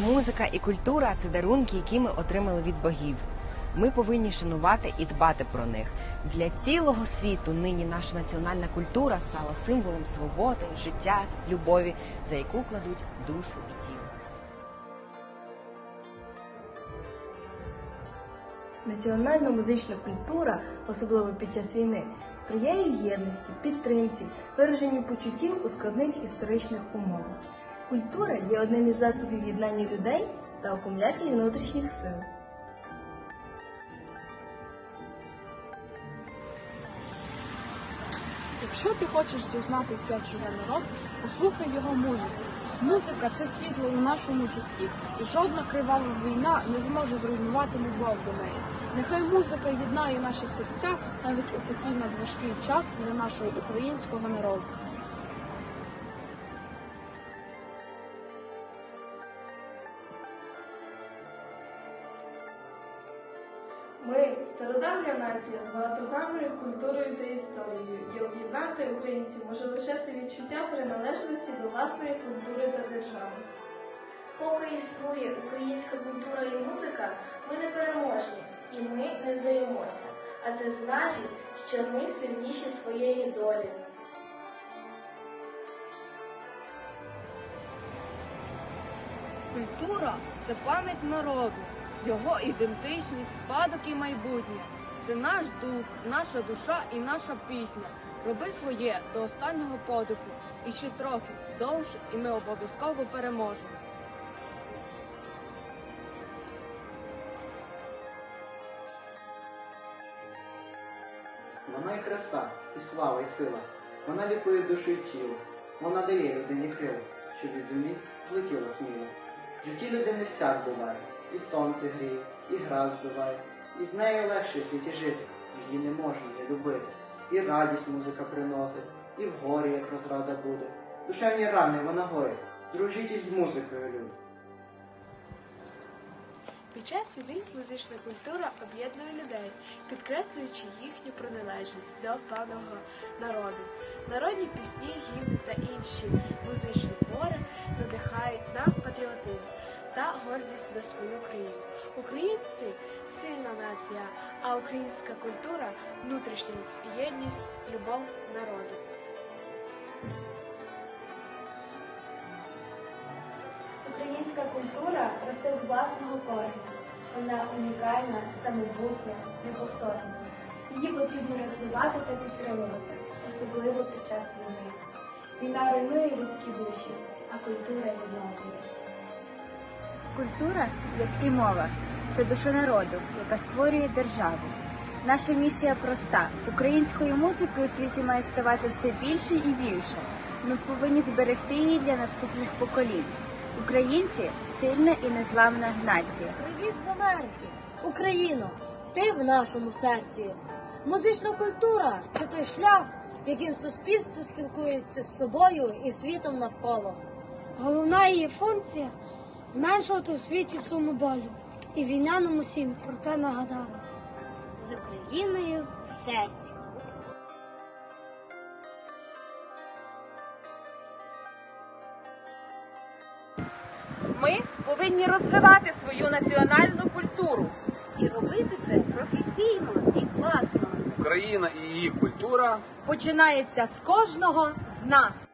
Музика і культура це дарунки, які ми отримали від богів. Ми повинні шанувати і дбати про них. Для цілого світу нині наша національна культура стала символом свободи, життя, любові, за яку кладуть душу і тіло. Національна музична культура, особливо під час війни, сприяє єдності, підтримці, вираженню почуттів у складних історичних умовах. Культура є одним із засобів єднання людей та акумуляції внутрішніх сил. Якщо ти хочеш дізнатися, як живе народ, послухай його музику. Музика це світло у нашому житті, і жодна кривава війна не зможе зруйнувати любов до неї. Нехай музика єднає наші серця навіть у такий надважкий час для нашого українського народу. Ми стародавня нація з багатогранною культурою та історією, і об'єднати українців може лише це відчуття приналежності до власної культури та держави. Поки існує українська культура і музика, ми не переможні і ми не здаємося. А це значить, що ми сильніші своєї долі. Культура це пам'ять народу, його ідентичність, спадок і майбутнє. Це наш дух, наша душа і наша пісня. Роби своє до останнього подиху. І ще трохи довше, і ми обов'язково переможемо. Вона і краса, і слава, і сила. Вона лікує душу і тіло. Вона дає людині крила, щоб від землі злетіла сміло. В житті людини всяк буває, і сонце гріє, і град збиває, і з нею легше світі жити, її не можна не любити. І радість музика приносить, і в горі, як розрада буде. Душевні рани вона гоїть, дружіть із музикою, люди. Під час війни музична культура об'єднує людей, підкреслюючи їхню приналежність до певного народу. Народні пісні, гімни та інші музичні твори надихають на патріотизм та гордість за свою країну. Українці сильна нація, а українська культура внутрішня єдність, любов народу. Українська культура росте з власного кореню. Вона унікальна, самобутня, неповторна. Її потрібно розвивати та підтримувати, особливо під час війни. Війна руйнує людські душі, а культура відновлює. Культура, як і мова, це душа народу, яка створює державу. Наша місія проста: українською музикою у світі має ставати все більше і більше. Ми повинні зберегти її для наступних поколінь. Українці сильна і незламна нація. Привіт з Америки! Україно! Ти в нашому серці. Музична культура це той шлях, яким суспільство спілкується з собою і світом навколо. Головна її функція зменшувати у світі суму болю. І війна нам усім про це нагадала. З Україною в серці. Ми повинні розвивати свою національну культуру і робити це професійно і класно. Україна і її культура Починається з кожного з нас.